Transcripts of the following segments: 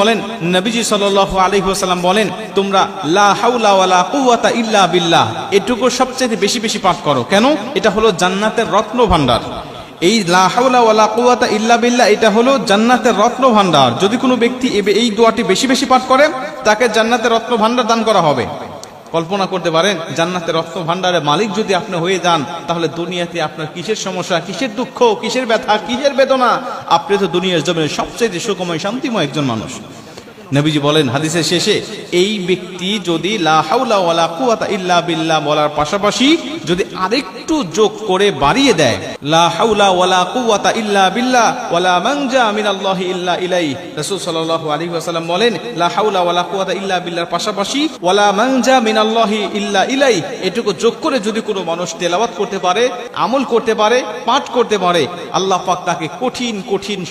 বলেন, নবীজি সাল আলী সাল্লাম বলেন, তোমরা লা হাউলা ওয়ালা কুয়াতা ইল্লা বিল্লাহ। এটুকু সবচেয়ে বেশি বেশি পাঠ করো। কেন? এটা হলো জান্নাতের রত্ন ভান্ডার এই লাহাউলা ইল্লা বিল্লাহ, এটা হলো জান্নাতের রত্ন ভান্ডার যদি কোনো ব্যক্তি এই দোয়াটি বেশি বেশি পাঠ করে, তাকে জান্নাতের রত্ন ভান্ডার দান করা হবে। কল্পনা করতে পারেন, জান্নাতের রক্ত ভান্ডারের মালিক যদি আপনি হয়ে যান, তাহলে দুনিয়াতে আপনার কিসের সমস্যা, কিসের দুঃখ, কিসের ব্যথা, কিসের বেদনা? আপনি তো দুনিয়ার জমিনের সবচেয়ে সুখময়, শান্তিময় একজন মানুষ। নবীজি বলেন হাদিসের শেষে, এই ব্যক্তি যদি লাহাউলা ইল্লা বিল্লাহ বলার পাশাপাশি যদি আরেকটু যোগ করে বাড়িয়ে দেয়। পাশাপাশি ওয়ালা মানজা যদি কোনো মানুষ তেলাওয়াত করতে পারে, আমল করতে পারে, পাঠ করতে পারে, আল্লাহ কঠিন কঠিন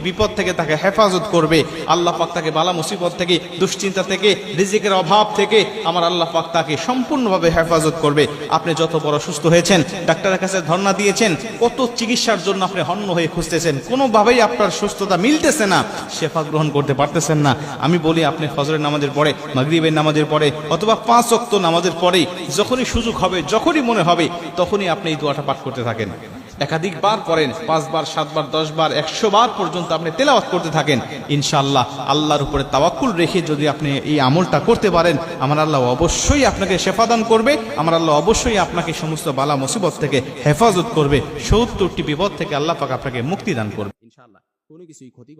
বিপদ থেকে তাকে হেফাজত করবে। আল্লাহ পাক তাকে বালা মুসিবত থেকে, দুশ্চিন্তা থেকে, রিজিকের অভাব থেকে আমার আল্লাহ পাক তাকে সম্পূর্ণভাবে হেফাজত করবে। আপনি যত বড় সুস্থ হয়েছেন ডাক্তারের কাছে ধর্ণা দিয়েছেন, কত চিকিৎসার জন্য আপনি হন্য হয়ে খুঁজতেছেন? কোনোভাবেই আপনার সুস্থতা মিলতেছে না, শেফা গ্রহণ করতে পারতেছেন না। আমি বলি, আপনি ফজরের নামাজের পরে, মাগরিবের নামাজের পরে, অথবা পাঁচ অক্ত নামাজের পরেই, যখনই সুযোগ হবে, যখনই মনে হবে, তখনই আপনি এই দোয়াটা পাঠ করতে থাকেন। একাধিকবার করেন, পাঁচবার, সাতবার, দশবার একশো বার পর্যন্ত আপনি তেলাওয়াত করতে থাকেন। ইনশাআল্লাহ আল্লাহর উপরে তাওয়াক্কুল রেখে যদি আপনি এই আমলটা করতে পারেন, আমার আল্লাহ অবশ্যই আপনাকে শেফাদান করবে, আমার আল্লাহ অবশ্যই আপনাকে সমস্ত বালা মুসিবত থেকে হেফাজত করবে, সত্তরটি বিপদ থেকে আল্লাহ পাক আপনাকে মুক্তি দান করবে। ইনশাআল্লাহ কোনো কিছুই ক্ষতি